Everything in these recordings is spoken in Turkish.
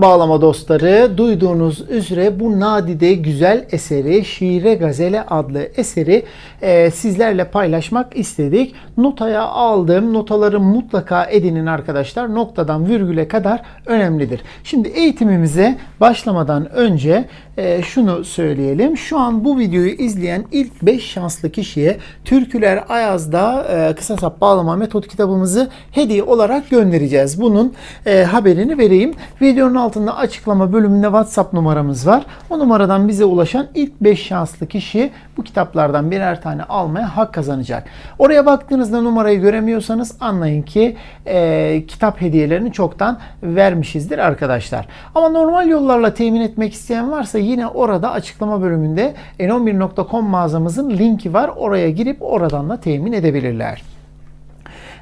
bağlama dostları duyduğunuz üzere bu nadide güzel eseri Şiire Gazele adlı eseri e, sizlerle paylaşmak istedik. Notaya aldığım notaları mutlaka edinin arkadaşlar. Noktadan virgüle kadar önemlidir. Şimdi eğitimimize başlamadan önce e, şunu söyleyelim. Şu an bu videoyu izleyen ilk 5 şanslı kişiye Türküler Ayaz'da e, kısa sap bağlama metot kitabımızı hediye olarak göndereceğiz. Bunun e, haberini vereyim. Videonun altında açıklama bölümünde WhatsApp numaramız var. O numaradan bize ulaşan ilk 5 şanslı kişi bu kitaplardan birer tane almaya hak kazanacak. Oraya baktığınızda numarayı göremiyorsanız anlayın ki e, kitap hediyelerini çoktan vermişizdir arkadaşlar. Ama normal yollarla temin etmek isteyen varsa yine orada açıklama bölümünde n11.com mağazamızın linki var. Oraya girip oradan da temin edebilirler.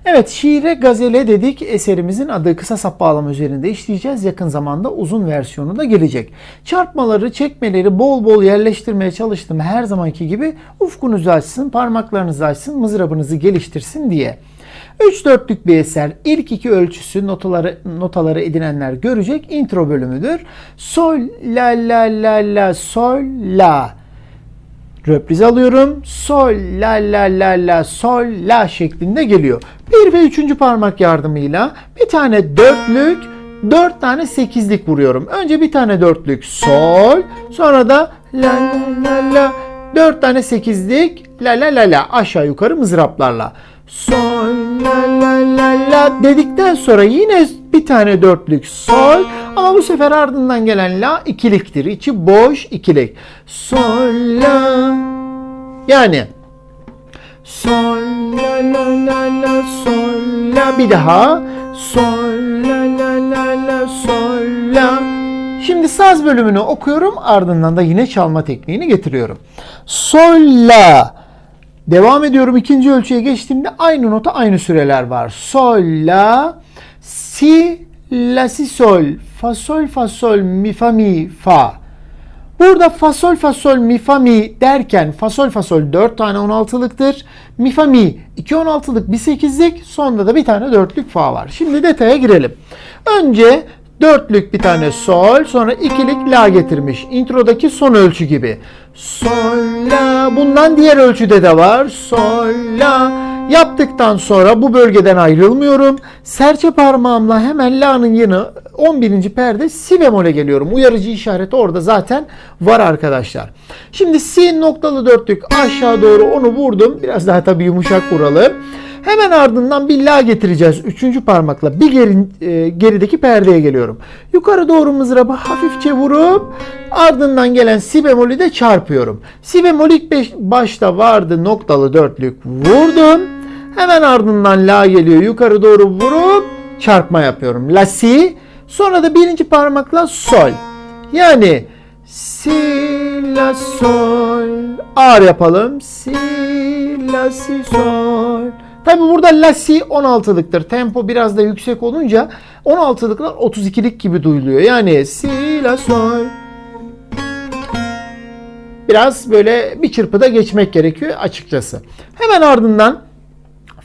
Evet şiire gazele dedik eserimizin adı kısa sap bağlama üzerinde işleyeceğiz. Yakın zamanda uzun versiyonu da gelecek. Çarpmaları, çekmeleri bol bol yerleştirmeye çalıştım her zamanki gibi ufkunuzu açsın, parmaklarınızı açsın, mızrabınızı geliştirsin diye. 3 dörtlük bir eser. İlk iki ölçüsü notaları notaları edinenler görecek. Intro bölümüdür. Sol la la la la sol la. Röpriz alıyorum. Sol, la, la, la, la, sol, la şeklinde geliyor. Bir ve üçüncü parmak yardımıyla bir tane dörtlük, dört tane sekizlik vuruyorum. Önce bir tane dörtlük sol, sonra da la, la, la, la, dört tane sekizlik, la, la, la, la aşağı yukarı mızraplarla. Sol, la, la, la, la dedikten sonra yine bir tane dörtlük sol ama bu sefer ardından gelen la ikiliktir. İçi boş ikilik. Sol, la yani sol la la la la sol la. Bir daha. Sol la la la la sol la. Şimdi saz bölümünü okuyorum ardından da yine çalma tekniğini getiriyorum. Sol la. Devam ediyorum. İkinci ölçüye geçtiğimde aynı nota aynı süreler var. Sol la. Si la si sol. Fa sol fa sol mi fa mi fa. Burada fa sol fa sol mi fa mi derken fa sol fa sol 4 tane 16'lıktır. Mi fa mi 2 16'lık bir 8'lik sonunda da bir tane 4'lük fa var. Şimdi detaya girelim. Önce dörtlük bir tane sol sonra ikilik la getirmiş. Introdaki son ölçü gibi. Sol la bundan diğer ölçüde de var. Sol la Yaptıktan sonra bu bölgeden ayrılmıyorum. Serçe parmağımla hemen la'nın yanı 11. perde si bemole geliyorum. Uyarıcı işareti orada zaten var arkadaşlar. Şimdi si noktalı dörtlük aşağı doğru onu vurdum. Biraz daha tabii yumuşak vuralım. Hemen ardından bir la getireceğiz. Üçüncü parmakla bir geri, e, gerideki perdeye geliyorum. Yukarı doğru mızrabı hafifçe vurup ardından gelen si bemolü de çarpıyorum. Si bemol ilk beş, başta vardı noktalı dörtlük vurdum. Hemen ardından la geliyor. Yukarı doğru vurup çarpma yapıyorum. La si. Sonra da birinci parmakla sol. Yani si la sol. Ağır yapalım. Si la si sol. Tabi burada la si 16'lıktır. Tempo biraz da yüksek olunca 16'lıklar 32'lik gibi duyuluyor. Yani si la sol. Biraz böyle bir çırpıda geçmek gerekiyor açıkçası. Hemen ardından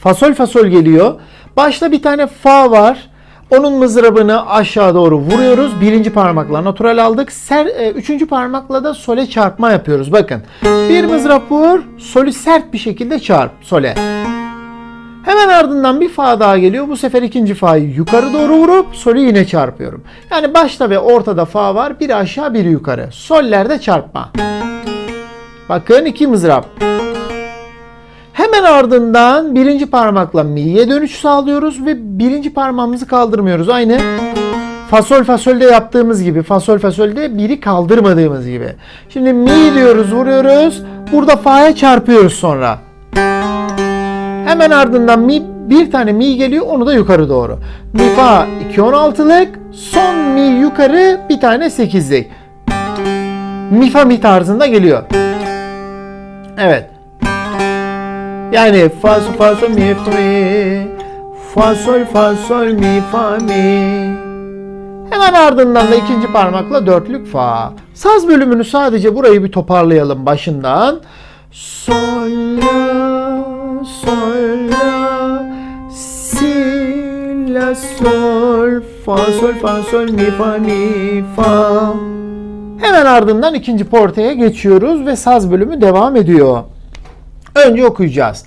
Fasol fasol geliyor. Başta bir tane fa var. Onun mızrabını aşağı doğru vuruyoruz. Birinci parmakla natural aldık. Ser, e, üçüncü parmakla da sole çarpma yapıyoruz. Bakın. Bir mızrap vur. Solü sert bir şekilde çarp. Sole. Hemen ardından bir fa daha geliyor. Bu sefer ikinci fa'yı yukarı doğru vurup solü yine çarpıyorum. Yani başta ve ortada fa var. Biri aşağı biri yukarı. Sollerde çarpma. Bakın iki mızrap. Hemen ardından birinci parmakla mi'ye dönüş sağlıyoruz ve birinci parmağımızı kaldırmıyoruz. Aynı fasol fasolde yaptığımız gibi. Fasol fasolde biri kaldırmadığımız gibi. Şimdi mi diyoruz, vuruyoruz. Burada fa'ya çarpıyoruz sonra. Hemen ardından mi bir tane mi geliyor onu da yukarı doğru. Mi fa 2 16'lık, son mi yukarı bir tane 8'lik. Mi fa mi tarzında geliyor. Evet. Yani fa sol fa sol mi mi fa sol fa sol mi fa mi Hemen ardından da ikinci parmakla dörtlük fa. Saz bölümünü sadece burayı bir toparlayalım başından. Sol la sol la si la sol fa sol fa sol mi fa mi fa. Hemen ardından ikinci portaya geçiyoruz ve saz bölümü devam ediyor. Önce okuyacağız.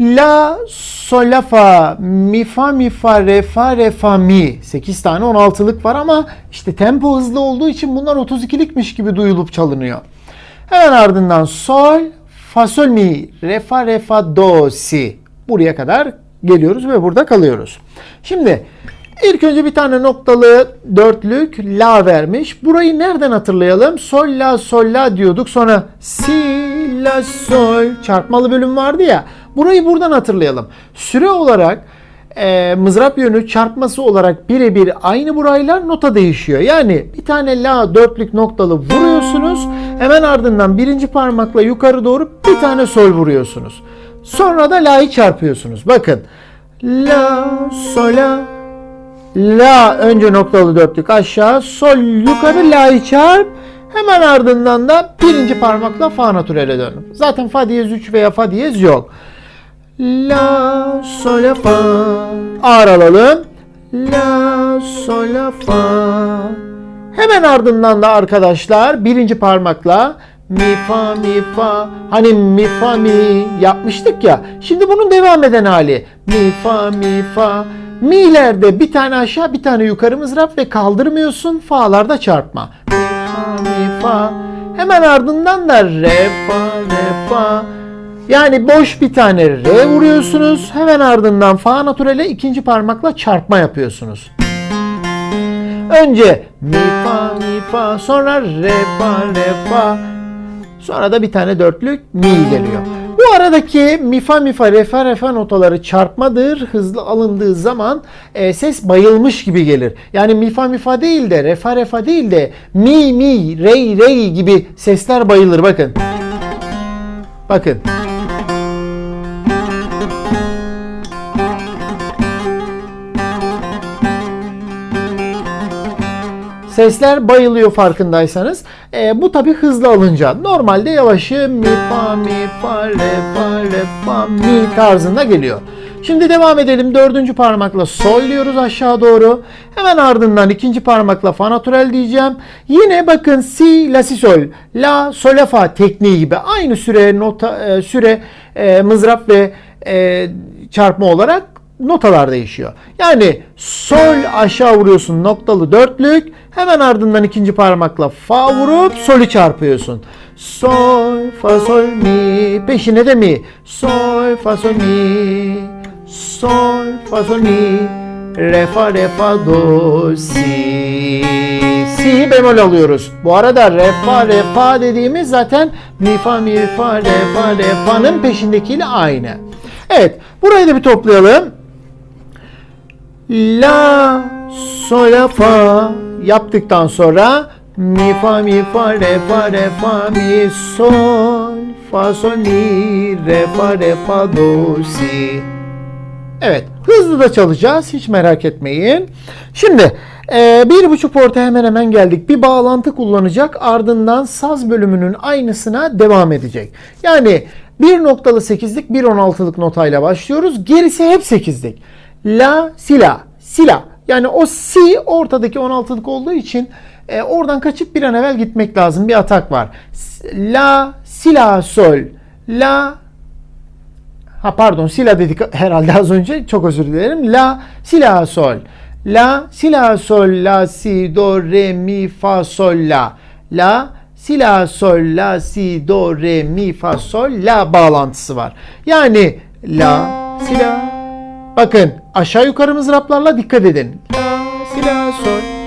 La, sol, fa, mi, fa, mi, fa, re, fa, re, fa, mi. 8 tane 16'lık var ama işte tempo hızlı olduğu için bunlar 32'likmiş gibi duyulup çalınıyor. Hemen ardından sol, fa, sol, mi, re, fa, re, fa, do, si. Buraya kadar geliyoruz ve burada kalıyoruz. Şimdi ilk önce bir tane noktalı dörtlük la vermiş. Burayı nereden hatırlayalım? Sol, la, sol, la diyorduk. Sonra si, la, sol çarpmalı bölüm vardı ya. Burayı buradan hatırlayalım. Süre olarak e, mızrap yönü çarpması olarak birebir aynı burayla nota değişiyor. Yani bir tane la dörtlük noktalı vuruyorsunuz. Hemen ardından birinci parmakla yukarı doğru bir tane sol vuruyorsunuz. Sonra da la'yı çarpıyorsunuz. Bakın. La, sol, la, La önce noktalı dörtlük aşağı, sol yukarı la'yı çarp. Hemen ardından da birinci parmakla fa natürele dön. Zaten fa diyez 3 veya fa diyez yok. La, sol, fa. Ağır alalım. La, sol, fa. Hemen ardından da arkadaşlar birinci parmakla mi fa mi fa hani mi fa mi yapmıştık ya. Şimdi bunun devam eden hali mi fa mi fa mi'lerde bir tane aşağı bir tane yukarı mızrap ve kaldırmıyorsun fa'larda çarpma. Mi fa mi fa hemen ardından da re fa re fa yani boş bir tane re vuruyorsunuz. Hemen ardından fa natürele ikinci parmakla çarpma yapıyorsunuz. Önce mi fa mi fa sonra re fa re fa sonra da bir tane dörtlük mi geliyor. Bu aradaki mi fa mi fa re fa re fa notaları çarpmadır. Hızlı alındığı zaman e, ses bayılmış gibi gelir. Yani mi fa mi fa değil de re fa re fa değil de mi mi rey rey gibi sesler bayılır bakın. Bakın. Sesler bayılıyor farkındaysanız. E, bu tabi hızlı alınca. Normalde yavaşı mi fa mi fa re fa re fa mi tarzında geliyor. Şimdi devam edelim. Dördüncü parmakla sol diyoruz aşağı doğru. Hemen ardından ikinci parmakla fa natürel diyeceğim. Yine bakın si, la, si, sol, la, sol, la, fa tekniği gibi aynı süre nota e, süre e, mızrap ve e, çarpma olarak notalar değişiyor. Yani sol aşağı vuruyorsun noktalı dörtlük. Hemen ardından ikinci parmakla fa vurup solü çarpıyorsun. Sol, fa, sol, mi. Peşine de mi. Sol, fa, sol, mi. Sol, fa, sol, mi. Re, fa, re, fa, do, si. Si bemol alıyoruz. Bu arada re, fa, re, fa dediğimiz zaten mi, fa, mi, fa, re, fa, re, fa'nın peşindekiyle aynı. Evet. Burayı da bir toplayalım. La, sol, fa yaptıktan sonra mi, fa, mi, fa, re, fa, re, fa, mi, sol, fa, sol, mi, re, fa, re, fa, do, si. Evet, hızlı da çalacağız. Hiç merak etmeyin. Şimdi e, bir buçuk porta hemen hemen geldik. Bir bağlantı kullanacak. Ardından saz bölümünün aynısına devam edecek. Yani bir noktalı sekizlik, bir on altılık notayla başlıyoruz. Gerisi hep sekizlik. La, si, la, si, la, Yani o si ortadaki 16'lık olduğu için e, oradan kaçıp bir an evvel gitmek lazım. Bir atak var. La, si, la, sol. La, ha pardon si la dedik herhalde az önce. Çok özür dilerim. La, si, la, sol. La, si, la, sol, la, si, do, re, mi, fa, sol, la. La, si, la, sol, la, si, do, re, mi, fa, sol, la bağlantısı var. Yani la, si, la. Bakın aşağı yukarı mızraplarla dikkat edin. La, si, la, sol.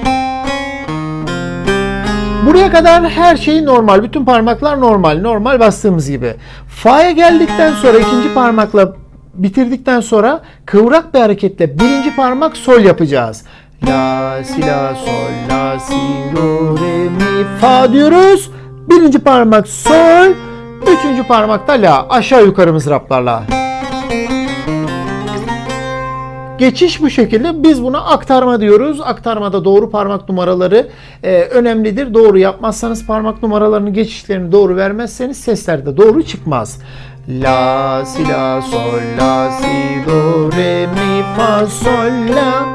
Buraya kadar her şey normal. Bütün parmaklar normal. Normal bastığımız gibi. Fa'ya geldikten sonra ikinci parmakla bitirdikten sonra kıvrak bir hareketle birinci parmak sol yapacağız. La, si, la, sol, la, si, do, re, mi, fa diyoruz. Birinci parmak sol. Üçüncü parmakta la. Aşağı yukarı mızraplarla. Geçiş bu şekilde. Biz buna aktarma diyoruz. Aktarmada doğru parmak numaraları e, önemlidir. Doğru yapmazsanız parmak numaralarını geçişlerini doğru vermezseniz sesler de doğru çıkmaz. La, si, la, sol, la, si, do, re, mi, fa, sol, la.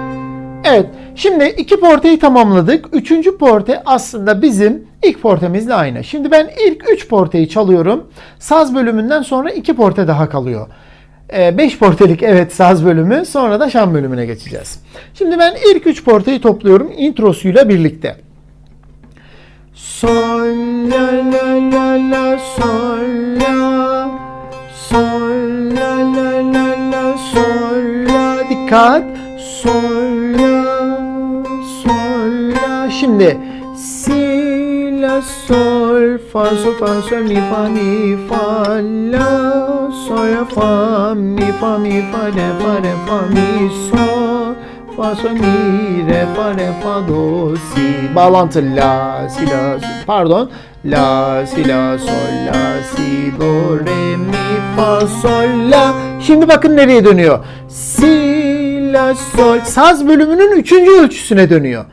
Evet. Şimdi iki porteyi tamamladık. Üçüncü porte aslında bizim ilk portemizle aynı. Şimdi ben ilk üç porteyi çalıyorum. Saz bölümünden sonra iki porte daha kalıyor. 5 portelik evet saz bölümü sonra da şan bölümüne geçeceğiz. Şimdi ben ilk 3 porteyi topluyorum introsuyla birlikte. Sol la la la la sol la sol la la la la sol la dikkat sol la sol la şimdi si la sol fa sol fa sol mi fa mi fa la. Sol fa mi fa mi fa re fa re fa mi sol. Fa sol mi re fa re fa do si. Bağlantı la si la pardon la si la sol la si do re mi fa sol la. Şimdi bakın nereye dönüyor. Si la sol. Saz bölümünün üçüncü ölçüsüne dönüyor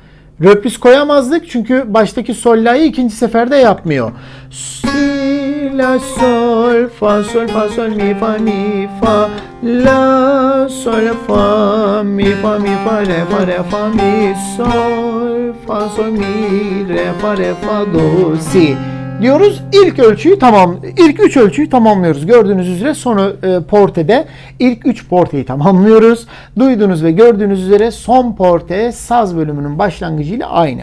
Röpliz koyamazdık çünkü baştaki sol la'yı ikinci seferde yapmıyor. Si, la, sol, fa, sol, fa, sol, mi, fa, mi, fa, la, sol, fa, mi, fa, mi, fa, re, fa, re, fa, mi, sol, fa, sol, mi, re, fa, re, fa, do, si diyoruz. İlk ölçüyü tamam, ilk üç ölçüyü tamamlıyoruz. Gördüğünüz üzere son e, portede ilk üç porteyi tamamlıyoruz. Duyduğunuz ve gördüğünüz üzere son porte saz bölümünün başlangıcıyla aynı.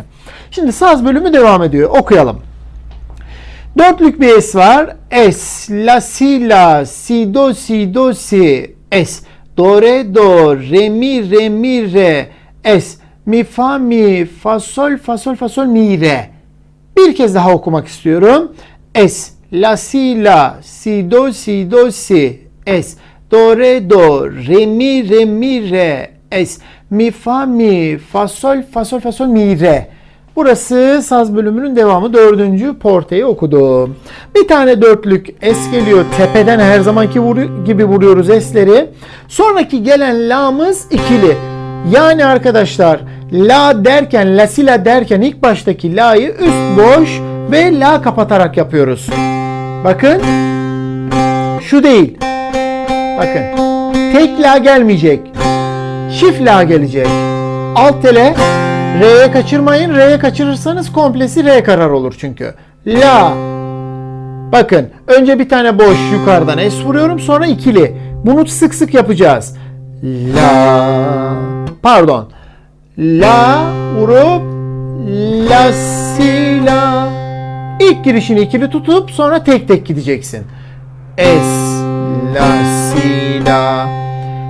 Şimdi saz bölümü devam ediyor. Okuyalım. Dörtlük bir es var. Es, la, si, la, si, do, si, do, si, es. Do, re, do, re, mi, re, mi, re, es. Mi, fa, mi, fa, sol, fa, sol, fa, sol, mi, re. Bir kez daha okumak istiyorum. Es, la, si, la, si, do, si, do, si, es. Do, re, do, re, mi, re, mi, re, es. Mi, fa, mi, fa, sol, fa, sol, fa, sol, mi, re. Burası saz bölümünün devamı. Dördüncü porteyi okudum. Bir tane dörtlük es geliyor. Tepeden her zamanki vuru- gibi vuruyoruz esleri. Sonraki gelen la'mız ikili. Yani arkadaşlar la derken, la si la derken ilk baştaki la'yı üst boş ve la kapatarak yapıyoruz. Bakın. Şu değil. Bakın. Tek la gelmeyecek. Çift la gelecek. Alt tele R'ye kaçırmayın. R'ye kaçırırsanız komplesi R karar olur çünkü. La. Bakın önce bir tane boş yukarıdan es vuruyorum sonra ikili. Bunu sık sık yapacağız. La. Pardon. La vurup la si la. İlk girişini ikili tutup sonra tek tek gideceksin. Es la si la.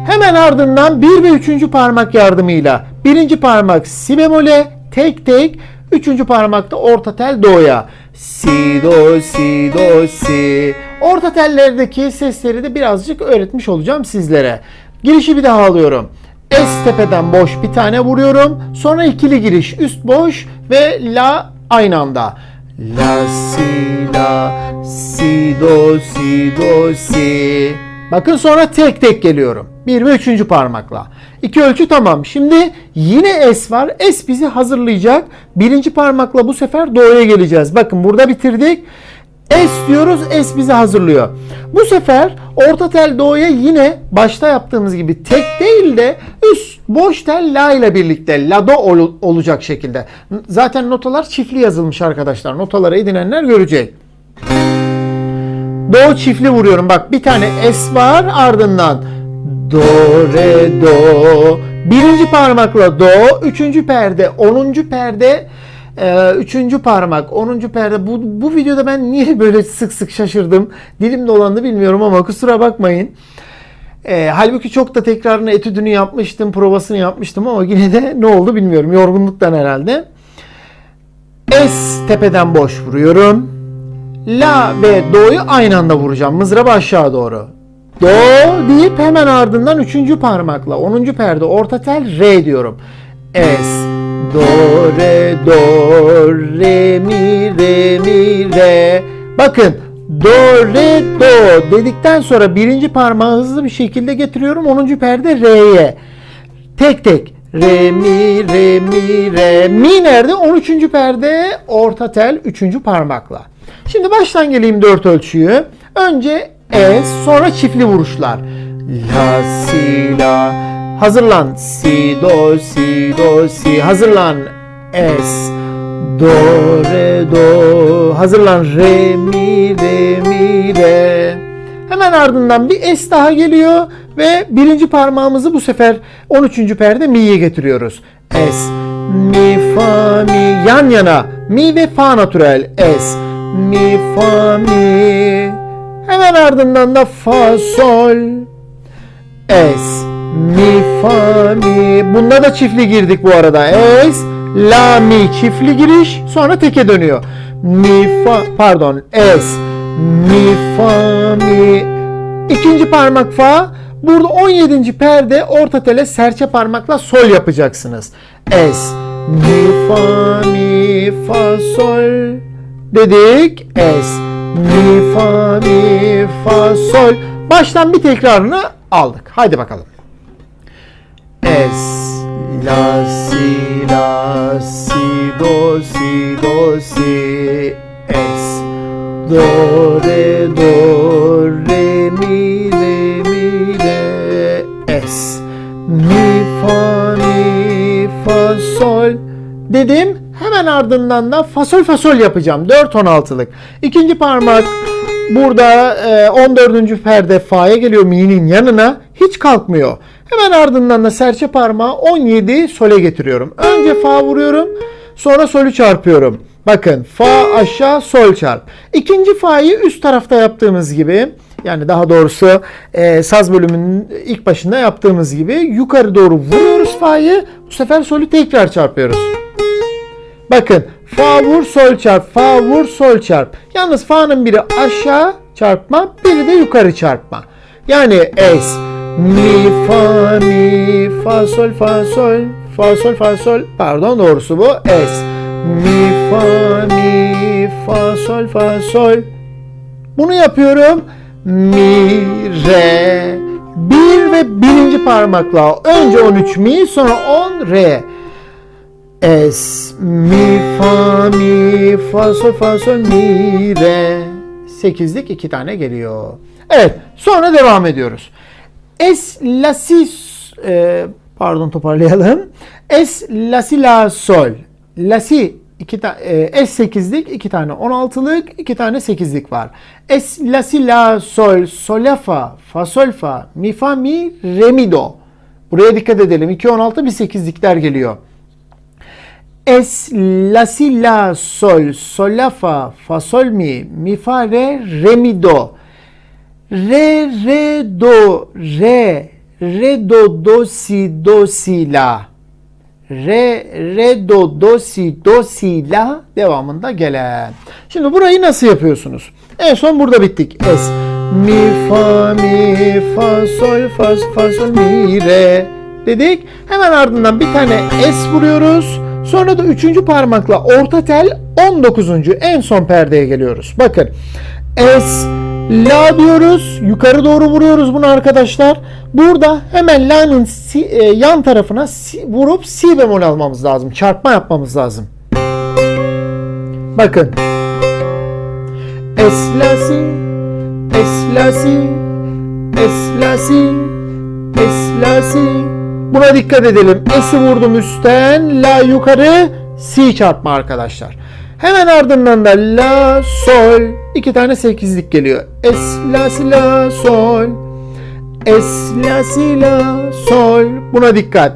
Hemen ardından 1 ve 3. parmak yardımıyla birinci parmak si bemole tek tek üçüncü parmakta orta tel do'ya. Si do si do si. Orta tellerdeki sesleri de birazcık öğretmiş olacağım sizlere. Girişi bir daha alıyorum. Es tepeden boş bir tane vuruyorum. Sonra ikili giriş üst boş ve la aynı anda. La si la si do si do si. Bakın sonra tek tek geliyorum. 1 ve 3. parmakla. İki ölçü tamam. Şimdi yine S var. S bizi hazırlayacak. Birinci parmakla bu sefer do'ya geleceğiz. Bakın burada bitirdik. Es diyoruz. Es bizi hazırlıyor. Bu sefer orta tel do'ya yine başta yaptığımız gibi tek değil de üst boş tel la ile birlikte la do ol- olacak şekilde. Zaten notalar çiftli yazılmış arkadaşlar. Notaları edinenler görecek. Do çiftli vuruyorum. Bak bir tane es var ardından do re do. Birinci parmakla do, üçüncü perde, onuncu perde, e, üçüncü parmak, onuncu perde. Bu, bu videoda ben niye böyle sık sık şaşırdım? Dilim dolandı bilmiyorum ama kusura bakmayın. E, halbuki çok da tekrarını, etüdünü yapmıştım, provasını yapmıştım ama yine de ne oldu bilmiyorum. Yorgunluktan herhalde. Es tepeden boş vuruyorum. La ve do'yu aynı anda vuracağım. Mızrabı aşağı doğru. Do deyip hemen ardından üçüncü parmakla 10. perde orta tel re diyorum. Es do re do re mi re mi re. Bakın do re do dedikten sonra birinci parmağı hızlı bir şekilde getiriyorum 10. perde re'ye. Tek tek re mi re mi re mi nerede? 13. perde orta tel 3. parmakla. Şimdi baştan geleyim dört ölçüyü. Önce es sonra çiftli vuruşlar. La si la hazırlan si do si do si hazırlan es do re do hazırlan re mi re mi re Hemen ardından bir es daha geliyor ve birinci parmağımızı bu sefer 13. perde mi'ye getiriyoruz. Es, mi, fa, mi yan yana. Mi ve fa natürel. Es, mi, fa, mi. Hemen ardından da fa, sol. Es, mi, fa, mi. Bunda da çiftli girdik bu arada. Es, la, mi çiftli giriş sonra teke dönüyor. Mi, fa, pardon. Es, mi, fa, mi. İkinci parmak fa. Burada 17. perde orta tele serçe parmakla sol yapacaksınız. Es, mi, fa, mi, fa, sol dedik. Es, mi, fa, mi, fa, sol. Baştan bir tekrarını aldık. Haydi bakalım. Es, la, si, la, si, do, si, do, si, es, do, re, do, re, mi, re, mi, re, es, mi, fa, mi, fa, sol dedim. Hemen ardından da fa, sol, fa, sol yapacağım. 4 16'lık. İkinci parmak burada e, 14. perde fa'ya geliyor mi'nin yanına. Hiç kalkmıyor. Hemen ardından da serçe parmağı 17 sole getiriyorum. Önce fa vuruyorum. Sonra solü çarpıyorum. Bakın fa aşağı sol çarp. İkinci fa'yı üst tarafta yaptığımız gibi yani daha doğrusu e, saz bölümünün ilk başında yaptığımız gibi yukarı doğru vuruyoruz fa'yı. Bu sefer solü tekrar çarpıyoruz. Bakın fa vur sol çarp, fa vur sol çarp. Yalnız fa'nın biri aşağı çarpma, biri de yukarı çarpma. Yani es, mi, fa, mi, fa, sol, fa, sol, fa, sol, fa, sol. Pardon doğrusu bu. Es, mi, fa, mi, fa, sol, fa, sol. Bunu yapıyorum. Mi, re. Bir ve birinci parmakla. Önce 13 mi, sonra 10 re. Es, mi, fa, mi, fa, sol, fa, sol, mi, re. Sekizlik iki tane geliyor. Evet, sonra devam ediyoruz. Es, la, si, e, pardon toparlayalım. Es, la, si, la, sol. La, si, iki ta, e, es sekizlik, iki tane on altılık, iki tane sekizlik var. Es, la, si, la, sol, sol, la, fa, fa, sol, fa, mi, fa, mi, re, mi, do. Buraya dikkat edelim. 2, 16, bir sekizlikler geliyor. Es, la, si, la, sol, sol, la, fa, fa, sol, mi, mi, fa, re, re, mi, do. Re, re, do, re, re, do, do, si, do, si, la. Re, re, do, do, si, do, si, la devamında gelen. Şimdi burayı nasıl yapıyorsunuz? En son burada bittik. Es, mi, fa, mi, fa, sol, fa, fa, sol, mi, re dedik. Hemen ardından bir tane es vuruyoruz. Sonra da üçüncü parmakla orta tel 19. en son perdeye geliyoruz. Bakın. Es, la diyoruz. Yukarı doğru vuruyoruz bunu arkadaşlar. Burada hemen la'nın si, e, yan tarafına si, vurup si bemol almamız lazım. Çarpma yapmamız lazım. Bakın. Es la si, es la si, es la si, es la si. Buna dikkat edelim. Es'i vurdum üstten, la yukarı, si çarpma arkadaşlar. Hemen ardından da la, sol, iki tane sekizlik geliyor. Es, la, si, la, sol. Es, la, si, la, sol. Buna dikkat.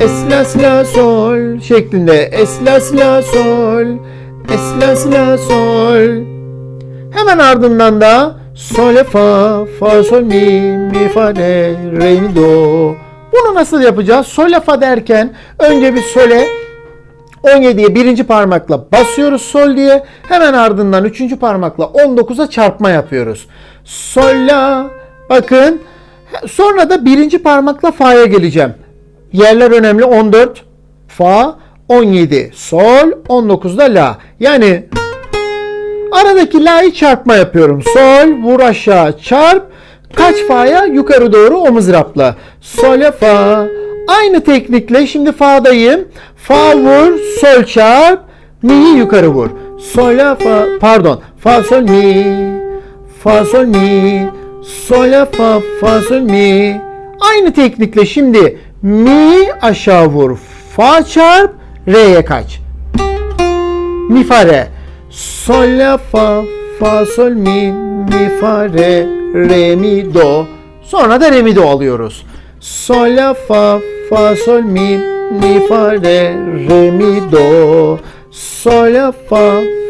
Es, la, si, la, sol şeklinde. Es, la, si, la, sol. Es, la, si, la, sol. Hemen ardından da sol, fa, fa, sol, mi, mi, fa, re, re, mi, do. Bunu nasıl yapacağız? Sol, fa derken önce bir sole 17'ye birinci parmakla basıyoruz sol diye. Hemen ardından üçüncü parmakla 19'a çarpma yapıyoruz. Sol, la. Bakın. Sonra da birinci parmakla fa'ya geleceğim. Yerler önemli. 14 fa, 17 sol, 19 da la. Yani aradaki la'yı çarpma yapıyorum. Sol, vur aşağı, çarp. Kaç fa'ya? Yukarı doğru o mızrapla. Sol'e fa. Aynı teknikle şimdi fa'dayım. Fa vur, sol çarp, mi'yi yukarı vur. Sol la fa, pardon. Fa sol mi. Fa sol mi. Sol la fa, fa sol mi. Aynı teknikle şimdi mi aşağı vur. Fa çarp, re'ye kaç. Mi fa re. Sol la fa fa sol mi mi fa re re mi do. Sonra da re mi do alıyoruz. Sol la fa fa sol mi mi fa re re mi do. Sol la fa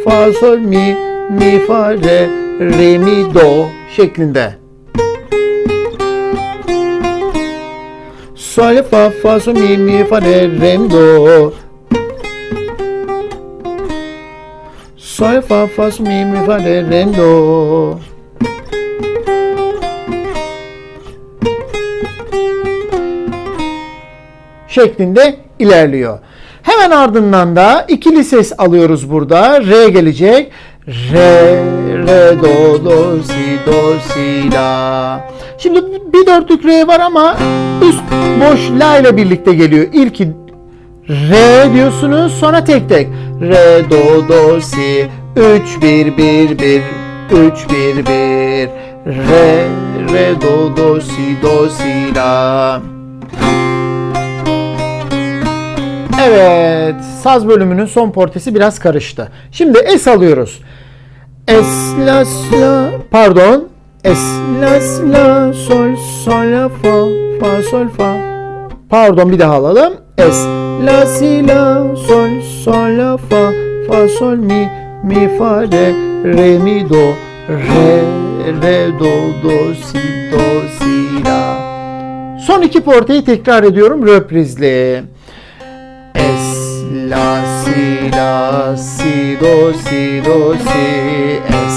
fa sol mi mi fa re re mi do şeklinde. Sol la fa fa sol mi mi fa re re mi do. Sol, fa, fa, sol, mi, mi, fa, re, re, do. Şeklinde ilerliyor. Hemen ardından da ikili ses alıyoruz burada. Re gelecek. Re, re, do, do, si, do, si, la. Şimdi bir dörtlük re var ama üst boş la ile birlikte geliyor. İlki Re diyorsunuz sonra tek tek. Re do do si 3 1 1 1 3 1 1 Re re do do si do si la. Evet, saz bölümünün son portesi biraz karıştı. Şimdi es alıyoruz. Es la la pardon. Es la la sol sol la fa fa sol fa. Pardon bir daha alalım. Es la si la sol sol la fa fa sol mi mi fa re re mi do re re do do si do si la. Son iki porteyi tekrar ediyorum röprizli. La si la si do si do si es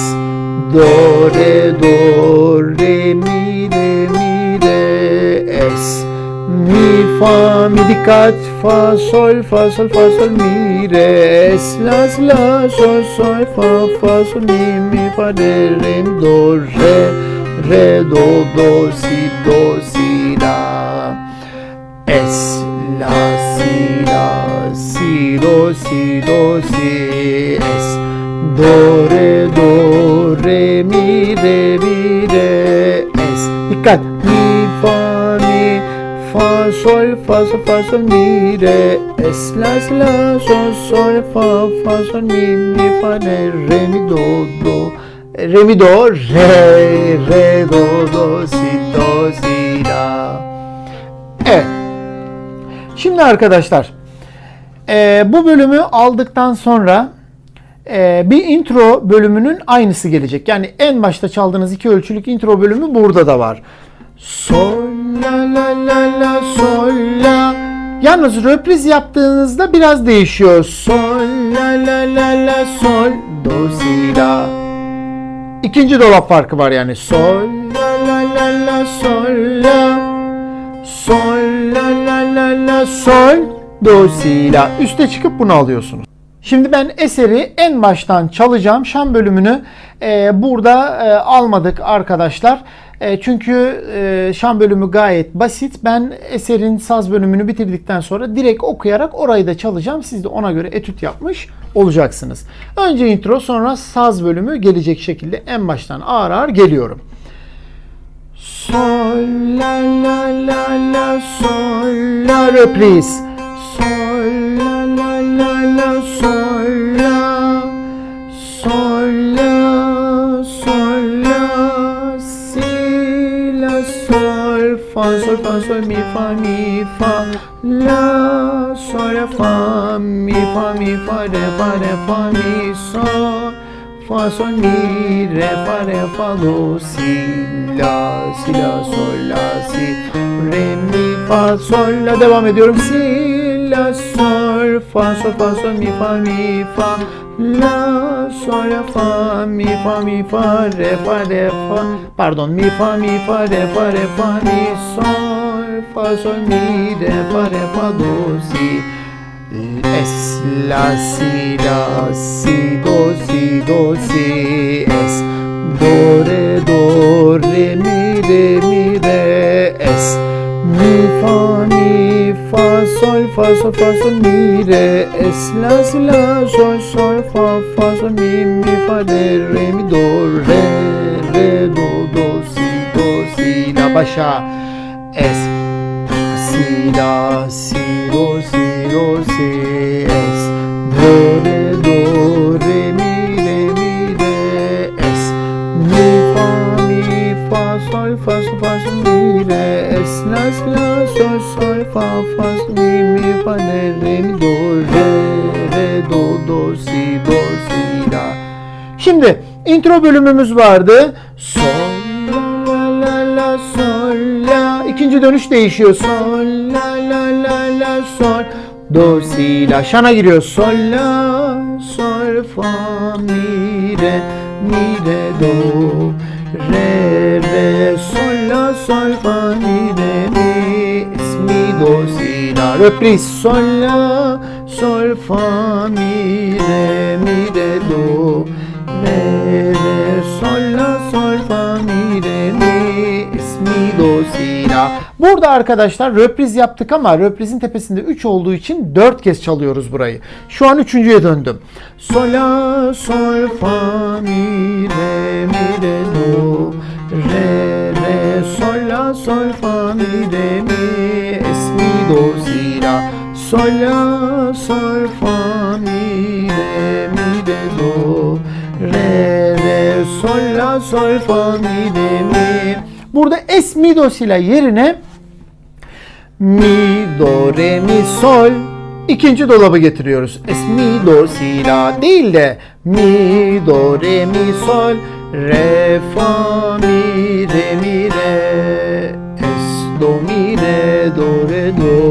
do re do re mi re mi re es. Mi fa mi dikkat fa sol fa sol fa sol mi re es. La si, la sol sol fa fa sol mi mi fa re re do re re do do si do si la es. La si do si do si es. Do re do re mi re mi re es. Dikkat. Mi fa mi fa sol fa sol fa sol mi re es. La la sol sol fa fa sol mi mi fa re re mi do do. Re mi do re re do do si do si la. Evet. Şimdi arkadaşlar e, bu bölümü aldıktan sonra e, bir intro bölümünün aynısı gelecek. Yani en başta çaldığınız iki ölçülük intro bölümü burada da var. Sol la la la la sol la. Yalnız röpriz yaptığınızda biraz değişiyor. Sol la la la la sol do si la. İkinci dolap farkı var yani. Sol la la la la sol la. Sol la la la la sol do si la. Üste çıkıp bunu alıyorsunuz. Şimdi ben eseri en baştan çalacağım. Şan bölümünü e, burada e, almadık arkadaşlar. E, çünkü e, şan bölümü gayet basit. Ben eserin saz bölümünü bitirdikten sonra direkt okuyarak orayı da çalacağım. Siz de ona göre etüt yapmış olacaksınız. Önce intro sonra saz bölümü gelecek şekilde en baştan ağır ağır geliyorum. Sol la la la la sol la reprise. Fa sol fa sol mi fa mi fa. La sol fa mi fa mi fa re re fa mi sol Fa sol mi re re fa do si la. Si la sol la si re mi fa sol la. Devam ediyorum. Si la sol fa sol fa sol mi fa mi fa la sol fa mi fa mi fa re fa re fa. Pardon mi fa mi fa re fa re fa mi sol fa sol mi re fa re fa do si. Es la si la si do si do si. Es do re do re mi re mi re. Es mi fa mi fa sol fa sol fa sol mi re es la si la sol sol fa fa sol mi mi fa re re mi do re re do do si do si la başa es si la si do si do si. Es do re do re mi re mi re. Es mi fa mi fa sol fa sol fa sol mi re sol sol fa fa mi mi fa re re mi do re re do do si do si la Şimdi intro bölümümüz vardı. Sol la la la sol la. İkinci dönüş değişiyor. Sol la la la la sol. Do si la. Şana giriyor. Sol la sol fa mi re mi re do re re sol la sol fa mi Reprise. Sol la sol fa mi re mi re do? Re re sol la sol fa mi? Re mi mi do si la. Burada arkadaşlar röpriz yaptık ama röprizin tepesinde 3 olduğu için 4 kez çalıyoruz burayı. Şu an üçüncüye döndüm. Sol la sol fa mi re mi re do? Re re sol la sol fa mi? Re mi es mi do si sol la sol fa mi re mi re do re re. Sol la sol fa mi re mi burada es mi do si la yerine mi do re mi sol ikinci dolabı getiriyoruz. Es mi do si la değil de mi do re mi sol re fa mi re mi re. Es do mi re do re do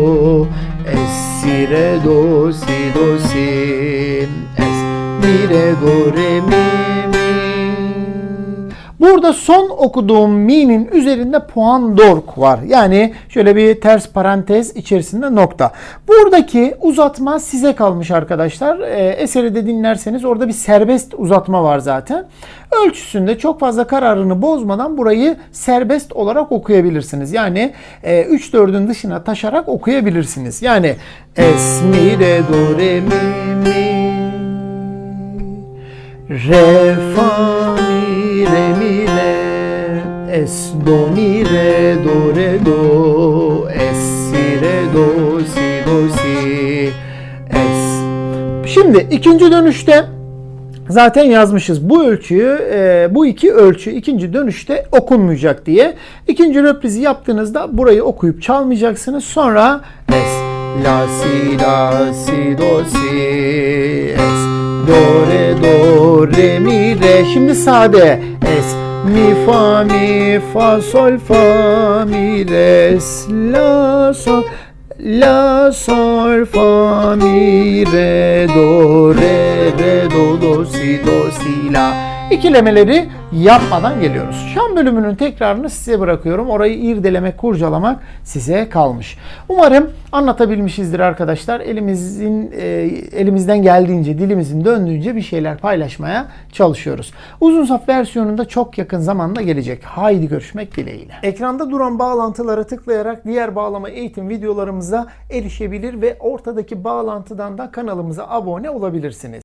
re do si do si es mi re do re mi Burada son okuduğum mi'nin üzerinde puan dork var. Yani şöyle bir ters parantez içerisinde nokta. Buradaki uzatma size kalmış arkadaşlar. Ee, eseri de dinlerseniz orada bir serbest uzatma var zaten. Ölçüsünde çok fazla kararını bozmadan burayı serbest olarak okuyabilirsiniz. Yani e, 3-4'ün dışına taşarak okuyabilirsiniz. Yani es mi re do re mi mi Re fa mi re es do mi re do re do es si re do si do si es. Şimdi ikinci dönüşte zaten yazmışız bu ölçüyü e, bu iki ölçü ikinci dönüşte okunmayacak diye. İkinci röprizi yaptığınızda burayı okuyup çalmayacaksınız. Sonra es la si la si do si es Do re do re mi re şimdi sade mi fa mi fa sol fa mi re s la sol la sol fa mi re do re re do do si do si la. İkilemeleri yapmadan geliyoruz. Şan bölümünün tekrarını size bırakıyorum. Orayı irdelemek, kurcalamak size kalmış. Umarım anlatabilmişizdir arkadaşlar. Elimizin e, elimizden geldiğince, dilimizin döndüğünce bir şeyler paylaşmaya çalışıyoruz. Uzun saf versiyonunda çok yakın zamanda gelecek. Haydi görüşmek dileğiyle. Ekranda duran bağlantılara tıklayarak diğer bağlama eğitim videolarımıza erişebilir ve ortadaki bağlantıdan da kanalımıza abone olabilirsiniz.